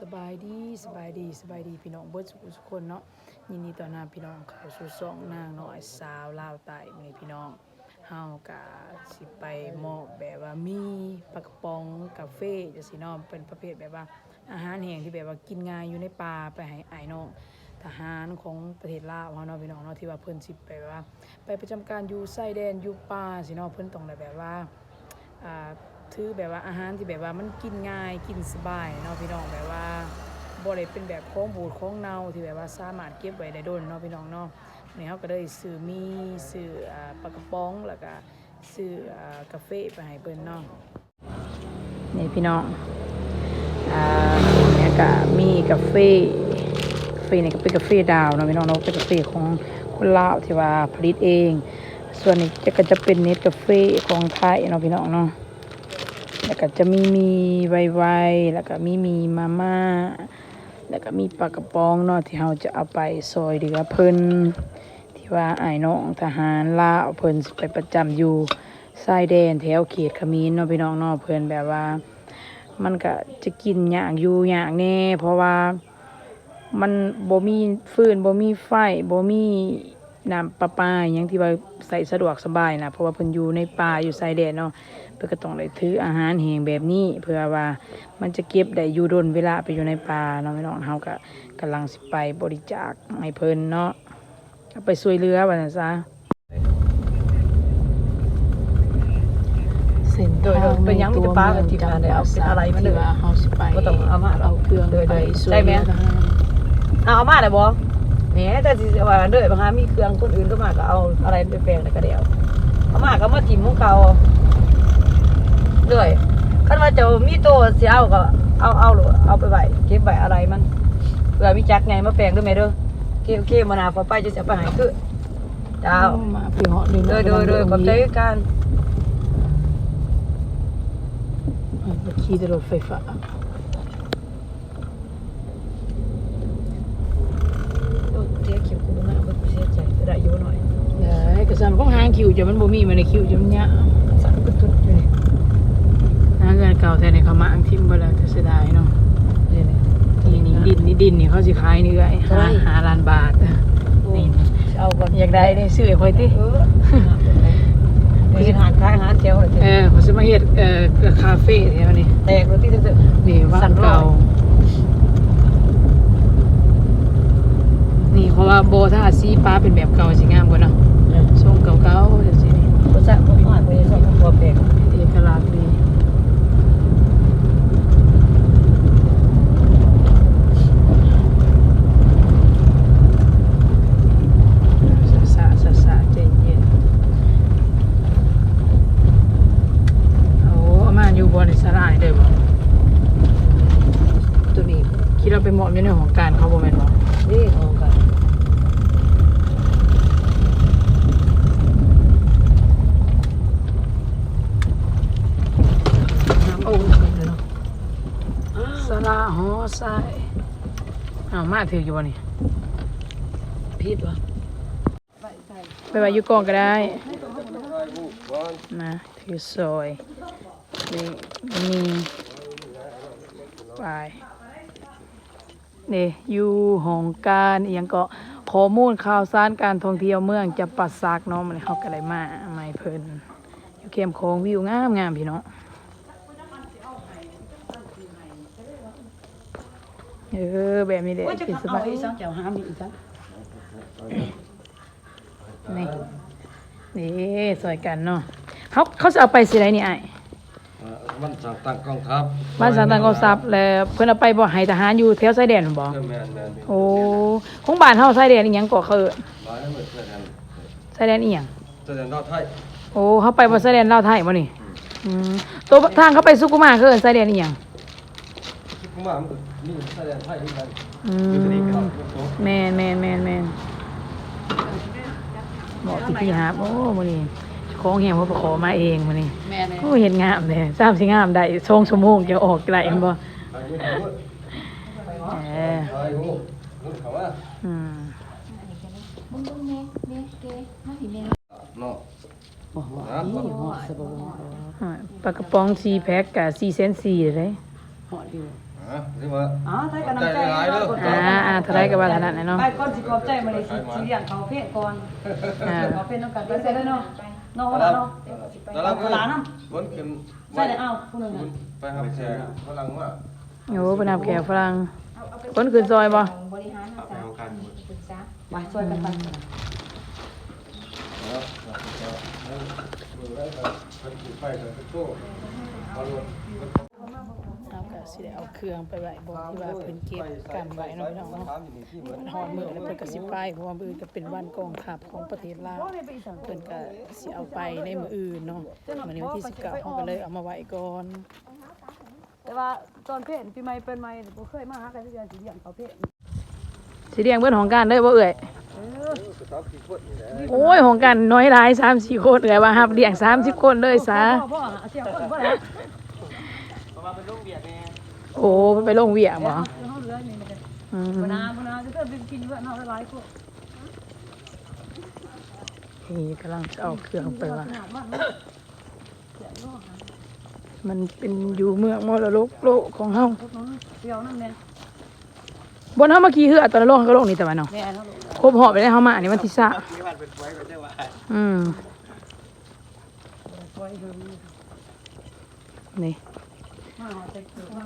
สบายดีสบายดีสบายดีพี่น้องเบิดสุขทุกคนเนาะยินดีต้อนรับพี่น้องเข้าสู่ช่องนางน้อยสาวลาวใต้มื้อนี้พี่น้องเฮากะสิไปมอบแบบว่ามีปลากปองกาแฟจังซี่เนาะเป็นประเภทแบบว่า อาหารแห้งที่แบบว่ากินง่ายอยู่ในป่าไปให้ไอ้น้องทหารของประเทศลาวเฮาเนาะพี่น้องเนาะที่ว่าเพิ่นสิไปว่า ไปประจำการอยู่ชายแดนอยู่ป่าสิเนาะเพิ่นต้องได้แบบว่าอ่า ถือแบบว่าอาหารที่แบบว่ามันกินง่ายกินสบายเนาะพี่น้องแบบว่าบ่ได้เป็นแบบของบูดของเน่าที่แบบว่าสามารถเก็บไว้ได้โดนเนาะพี่น้องเนาะวันนี้เฮาก็เลยซื้อมีซื้ออปลากระป๋องแล้วก็ซื้ออกาแฟไปให้เพิ่นเนาะนี่พี่น้องอ่าเนี่ยก็มีกาแฟกาแฟนี่ก็เป็นกาแฟดาวเนาะพี่น้องเนาะเป็นกาแฟของคนลาวที่ว่าผลิตเอง ส่วนนี้จะก็จะเป็นเน็ตกาแฟของไทยเนาะพี่น้องเนาะ แล้วก็จะมีมีไวไวแล้วก็มีมีมาม่าแล้วก็มีปลากระป๋องเนาะที่เราจะเอาไปซอยเหลือเพิ่นที่ว่าไอ้น้องทหารลาเพิ่นไปประจำอยู่ชายแดนแถวเขตขมีนเนาะพี่น้องเนาะเพิ่นแบบว่า มันก็จะกินอย่ากอยู่อย่ากแน่เพราะว่ามันบ่มีฟืนบ่มีไฟบ่มีน้ำประปาอหยังที่ว่าใส่สะดวกสบายนะเพราะว่าเพิ่นอยู่ในป่าอยู่ชายแดนเนาะ เพื่อก็ต้องได้ถืออาหารแห้งแบบนี้ เพื่อว่ามันจะเก็บได้อยู่ดนเวลาไปอยู่ในป่าเนาะพี่น้องเฮาก็กำลังสิไปบริจาคให้เพิ่นเนาะเอาไปช่วยเหลือว่าซั่นซะเส้นโดยโดยเป็นหยังมีแต่ปลากับที่มาได้เอาเป็นอะไรมันเด้อที่ว่าเฮาสิไปบ่ต้องเอามาหรอกเอาเครื่องโดยไปโดยช่วยได้เหไหมลือทหารเอาเอามาได้บ่แหมแต่สิว่าเด้อบางหามีเครื่องคนอื่นก็มาก็เอาอะไรไปแปลงแล้วก็เดียวเอามาก็มาจิ้มของเขา เด้อยคันว่าเจ้ามีโตสิเอาก็เอาเอาโลดเอาไปไว้เก็บไว้อะไรมันเผื่อมีจักไงมาแปลงด้วยแม่เด้อโอเคโอเคมานาพอไปจะสิเอาไปให้คือเจ้าเอามาพี่เหาะเลยโดเนาะยโดยโดยขอบใจกันเอาไปขี่รถไฟฟ้าโอ้เจ๊เขียวกูบ่งามเบิ่งกูเสียใจได้อยู่หน่อยเด้อก็สั่นของหางคิวจะมันบ่มีมันในคิวจะมันยะสั่นกุดๆอยู่นี่หา เงินเก่าแท้ในเขามาอังทิมบ่แล้วแต่เสียดายเนาะนี่นี่นี่นี่ดินนี่ดินนี่เขาสิขายนี่ก็ไอ้เท่าไหร่ห้าห้าล้านบาทนี่เอาก่อนอยากได้นี่ซื้อให้ค่อยติเออไปกินอาหารคล้ายอาหารเจียวเลยเออเขาสิมาเฮ็ดเอ่อคาเฟ่แถวนี้แตกรถที่เถอะนี่ว่าสั่นร้อยเก่านี่เพราะว่าโบถ้าสีฟ้าเป็นแบบเก่าสิงามกว่าเนาะทรงเก่าๆจังซี่นี่ รสชาติผมอ่านไปในสองตัวแปลก เอกลักษณ์ดีสะสะสะสะใจเย็นโอ้อามาอยู่บนในสลายเด้อบ่ ตัวนี้ คิดเราไปเหมาะอยู่ในของการเขาบ่แม่นบ่นี่ของกันน้ำโอ้เนาะสลาหอทรายอ้าวมาถืออยู่บ่นี่พิษวะไปไว้อยู่กองก็ได้ นะถือซอยนี่มีไป นี่อยู่หองการอหยังก็ข้อมูลข่าวสารการท่องเที่ยวเมืองจะปัสซักเนาะมันเขาก็เลยมาไม่เพิ่นอยู่เข้มโค้งวิวงามงามพี่น้องเออแบบนี้แหละว่าจะเป็นสเอาบายอีสังเจ้าหามีอีสังนี่นี่สวยกันเนาะเขาเขาจะเอาไปสิไรนี่ไอ้ายเอ่อ มันสั่งตั้งกองทัพบ้านสันตันกองซับแล้วเพิ่นเอาไปบ่ให้ทหารอยู่แถวชายแดนบ่แม่นแม่นแม่นโอ้ของบ้านเฮาชายแดนอีหยังก็คือหลายแล้วเหมือนเสื้อแดงชายแดนอีหยังเสื้อแดงนอกไทยโอ้เฮาไปบ่ชายแดนลาวไทยบ่นี่อืมตัวทางเขาไปสุกุมาคือเอิ้นชายแดนอีหยังคิดว่ามันก็มีเสื้อแดงไทยเหมือนกันอือยู่ที่นี่ก็มเป็นโต๊ะแม่นแม่นแม่นแม่นเหมาะที่พี่หาบโอ้มื้อนี้ ของแฮงเขาไปขอมาเองมื้อนี้แม่เลยโอ้เห็นงามเลยสามสิงามได้ช่วงชั่วโมงจะออกไกลเห็นบ่ไอ้นี่เขาว่าเออไอ้หูหูเขาว่าอืมเนาะโอ้โหนะนี่หอดสบงอ่าปลากระป๋อง4แพ็คกะ4เซน4เลยหอดอยู่ฮฮะที่ว่าอ๋อไทยกำลังใจใจหลายเด้ออ่าอ่าเท่าไรก็ว่าเท่านั้นน่ะเนาะไปก่อนสิขอบใจมาเลยสิสิเลี้ยงเขาเพศก่อนอ่าเขาเพศน้องกันไปเสร็จแล้วเนาะ น้องว่าเนาะตอนแรกหลานนวนขึ้นใช่เลยเอ้าผู้หนึงน่ะไปหาแชร์ฝรั่งว่าโอ้เป็นนับแขกฝรั่งคนขึ้นซอยบ่ บริหารนะจ๊ะปรึกษาไปช่วยกันไปเนาะดูได้ครับมันถูกไปกับโต้เอาลงเอาก็ สิได้เอาเครื่องไปไหว้บ่ที่ว่าเพิ่นเก็บกำไว้เนาะพี่น้องเนาะมันฮอดมือแล้วเพิ่นก็สิไปเพราะว่ามืออื่นก็เป็นวันกองทัพของประเทศลาวเพิ่นก็สิเอาไปในมืออื่นเนาะมื้อนี้วันที่19เฮาก็เลยเอามาไหว้ก่อนแต่ว่าตอนเพศปีใหม่เป็นใหม่บ่เคยมาหากันที่เดือนสิเลี้ยงเขาเพศสิเลี้ยงเบิดของการเด้อบ่เอ่ยโอ้ยของการน้อยหลาย3-4คนเอ่ยว่ารับเลี้ยง30คนเลยซะ พ่อพ่อหาเสี่ยวคนบ่ได้ โอ้เพิ่นไปลงเวียกบ่เฮาเหลือนี่มันก็อืมบ่นาบ่นาจะเกิดเป็นกินเพื่อนเฮาหลายคนนี่กำลังจะเอาเครื่องไปว่าขนาดมันเสียงหามันเป็นอยู่เมืองมรดกโลกของเฮาพวกน้องเดียวนั่นแม่บนเฮาเมื่อกี้คืออัตราโลกก็โลกนี้แต่ว่าเนาะแม่เฮาครบหอบไปได้เฮามาอันนี้วันที่สามอืมปล่อยเพิ่นนี่มาหาแต่เกิดมา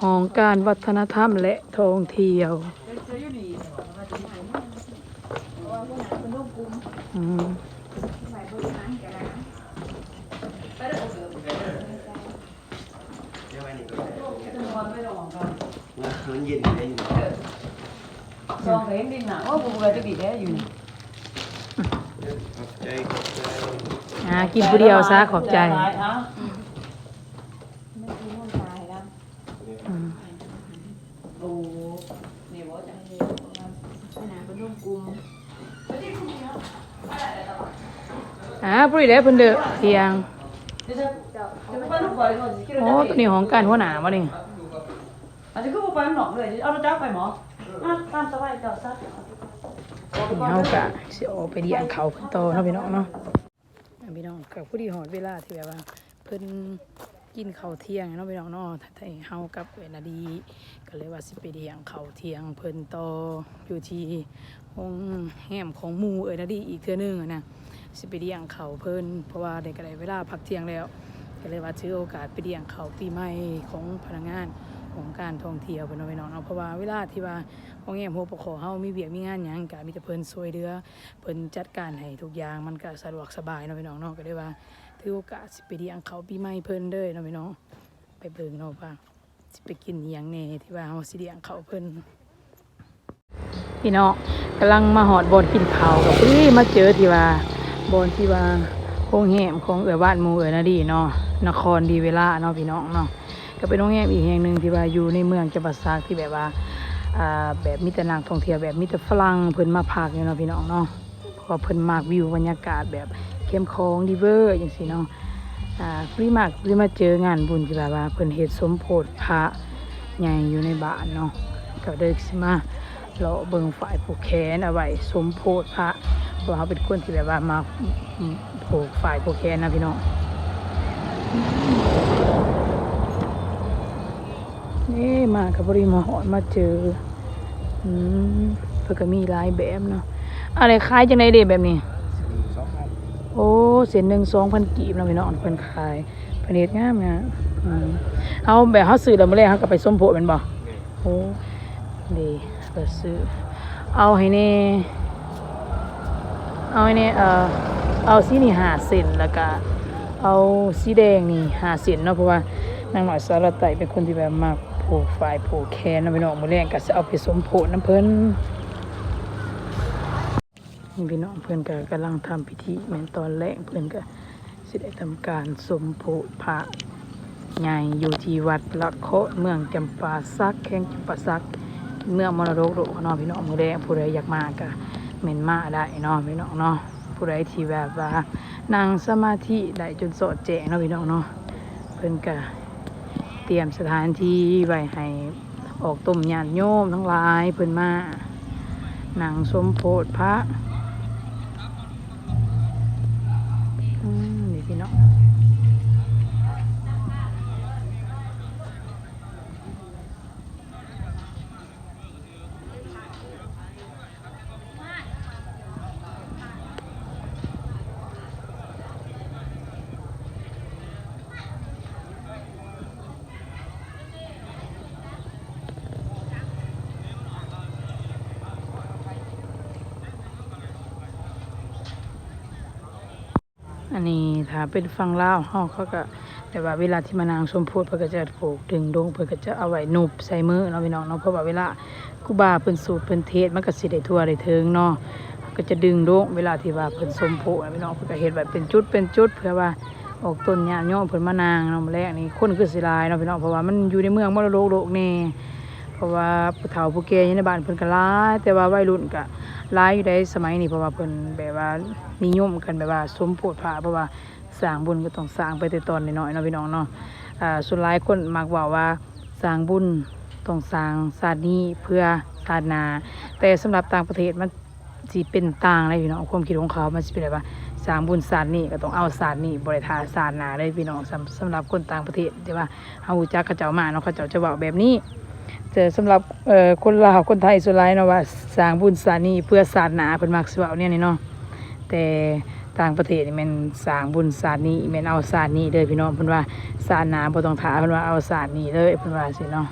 ของการวัฒนธรรมและท่องเที่ยวเจออยู่นี่ว่าจะให้มาว่าผู้นั้นเป็นลูกกลุ่มอืมฝ่ายบริหารกันนะเป็นวันไม่ต้องกันมันเย็นได้อยู่ซองเห็นดินน่ะว่าบ่เลยจะดีแท้อยู่นี่ใจขอบใจอ่ากินผู้เดียวซะขอบใจ หลายอะ ไม่กินมันตายแล้ว อืม โอ้นี่บ่จัง ขนาดเป็นร่วมกลุ่ม อ่าผู้ใดได้เพิ่นเด้อเที่ยงเดี๋ยวจะจะไปลูกบ่อยก่อนสิคิดโอ้ว่าตัวนี้ของการหัวหน้าบ่นี่อาจจะคือบ่ไปหนอกเลยเอารถจักรไปหมออะตามสบายเจ้าซะนี่เฮาก็สิออกไปเลี้ยงเขาเพิ่นโตเนาะพี่น้องเนาะอ่าพี่น้องก็ผู้ที่ฮอดเวลาที่แบบว่าเพิ่นกินข้าวเที่ยงเนาะพี่น้องเนาะถ้าให้เฮากับเวนาดีก็เลยว่าสิไปเลี้ยงข้าวเที่ยงเพิ่นโตอยู่ที่ห้องแหมของหมู่เอ้ยนาดีอีกเทื่อนึงอะนะ สิไปเลี้ยงเขาเพิ่นเพราะว่าได้ก็ได้เวลาพักเที่ยงแล้ว ก็เลยว่าถือโอกาสไปเลี้ยงเขาปีใหม่ของพนักงานของการท่องเที่ยวเพิ่นเอาไปนองเนาเพราะว่าเวลาที่ว่าของแง่หัวปกครองเฮามีเวียกมีงานหยังก็มีแต่เพิ่นช่วยเหลือเพิ่นจัดการให้ทุกอย่างมันก็สะดวกสบายเนาะพี่น้องเนาะก็เลยว่าถือโอกาสสิไปเลี้ยงเขาปีใหม่เพิ่นเด้อเนาะพี่น้องไปเบิ่งเนาะว่าสิไปกินหยังแน่ที่ว่าเฮาสิเลี้ยงเขาเพิ่นพี่น้องกำลังมาหอดบอนกินข้ากับพี่มาเจอที่ว่า บอนที่ว่าโรงแรมของเอือบ้านมูเอือนาดีเนาะนครดีเวลาเนาะพี่น้องเนาะก็เป็นโรงแรมอีกแห่งหนึ่งที่ว่าอยู่ในเมืองจังหวัดตากที่แบบว่าอ่าแบบมิตรนักท่องเที่ยวแบบมิตรฝรั่งเพิ่นมาพักอยู่เนาะพี่น้องเนาะเพราะเพิ่นมากวิวบรรยากาศแบบเข้มคองดีเวอร์อย่างซี่เนาะอ่าพี่มากพี่มาเจองานบุญที่แบบว่าเพิ่นเฮ็ดสมโพธิพระใหญ่อยู่ในบ้านเนาะก็เดินสิมาเราเบิ่งฝ่ายผูกแขนเอาไว้สมโพธิพระ ราะว่าเขาเป็นคนที่แบบว่ามาผูกฝ่ายผูกแขนนะพี่น้องนี่มากับบริมาหอดมาเจออืมเพื่อก็มีหลายแบบเนาะอะไรคล้ายจังไดเด็แบบนี้ โอ้เส้นหนึ่งสองพันกีบเนาะพี่น้องเพิ่นขายเพิ่นเฮ็ดงามนะอืมเอาแบบเฮาซื้อแล้วมื้อแรกเฮาก็ไปสมโพธิแม่นบ่โอ้ดีก็ซื้อเอาให้แน่ เอาให้แน่เอ่อเอาสีนี่หาเส้นแล้วก็เอาสีแดงนี่หาเส้นเนาะเพราะว่านางหน่อยสารไตเป็นคนที่แบบมากผูกฝ่ายผูกแขนนะพี่น้องมือแรกก็สิเอาไปสมโพธิน้ำเพิ่นนพี่น้องเพิ่นก็กำลังทำพิธีแม่นตอนแรกเพิ่นก็สิได้ทำการสมโพธิพระใหญ่อยู่ที่วัดละโคเมืองจำปาสักแข้งจำปาสักเมืองมรดกโลกนาะพี่น้องมือแดงผู้ใดอยากมาก็ เม่นมาได้เนาะพี่น้องเนาะผู้ใดที่แบบว่านั่งสมาธิได้จนสดแจ้งเนาะพี่น้องเนาะเพิ่นก็เตรียมสถานที่ไว้ให้ออกต้มญาติโยมทั้งหลายเพิ่นมานั่งสมโพธิพระอืมนี่พี่น้อง อันนี้ถ้าเป็นฝั่งลาวเฮาเขาก็ แต่ว่าเวลาที่มานางสมโพธิเพิ่นก็จะปลูกดึงดงเพิ่นก็จะเอาไว้นุบใส่มือเนาะพี่น้องเนาะเพราะว่าเวลาครูบาเพิ่นสูตรเพิ่นเทศมันก็สิได้ทั่วได้ถึงเนาะก็จะดึงดงเวลาที่ว่าเพิ่นสมโพธิพี่น้องเพิ่นก็เฮ็ดไว้เป็นจุดเป็นจุดเพื่อว่าออกต้นหญ้าย่อเพิ่นมานางเนาะแรกนี่คนคือสิลายเนาะพี่น้องเพราะว่ามันอยู่ในเมืองมรดกโลกแน่ เพราะว่าผู้เฒ่าผู้แก่อยู่ในบ้านเพิ่นก็หลายแต่ว่าวัยรุ่นก็หลายอยู่ในสมัยนี้เพราะว่าเพิ่นแบบว่านิยมกันแบบว่าสมโพธิพระเพราะว่าสร้างบุญก็ต้องสร้างไปแต่ตอนน้อยๆเนาะพี่น้องเนาะอ่าส่วนหลายคนมักว่าว่าสร้างบุญต้องสร้างศาสตร์นี้เพื่อศาสนา แต่สำหรับต่างประเทศมันสิเป็นต่างเลยพี่น้องความคิดของเขามันสิเป็นแบบว่าสร้างบุญศาสตร์นี้ก็ต้องเอาศาสตร์นี้บริทาศาสนาเลยพี่น้องสำสำหรับคนต่างประเทศที่ว่าเฮาจักเขาเจ้ามาเนาะเขาเจ้าจะเว้าแบบนี้ แต่สำหรับเอ่อคนลาวคนไทยส่วนหลายเนาะว่าสร้างบุญสร้างนี่เพื่อศาสนาเพิ่นมักสิเว้าเนี่ยนี่เนาะแต่ต่างประเทศนี่แม่นสร้างบุญศาสตร์นี้แม่นเอาศาสตร์นี้เลยพี่น้องเพิ่นว่าศาสนาบ่ต้องถาเพิ่นว่าเอาศาสตร์นี้เลยเพิ่นว่าสิเนาะ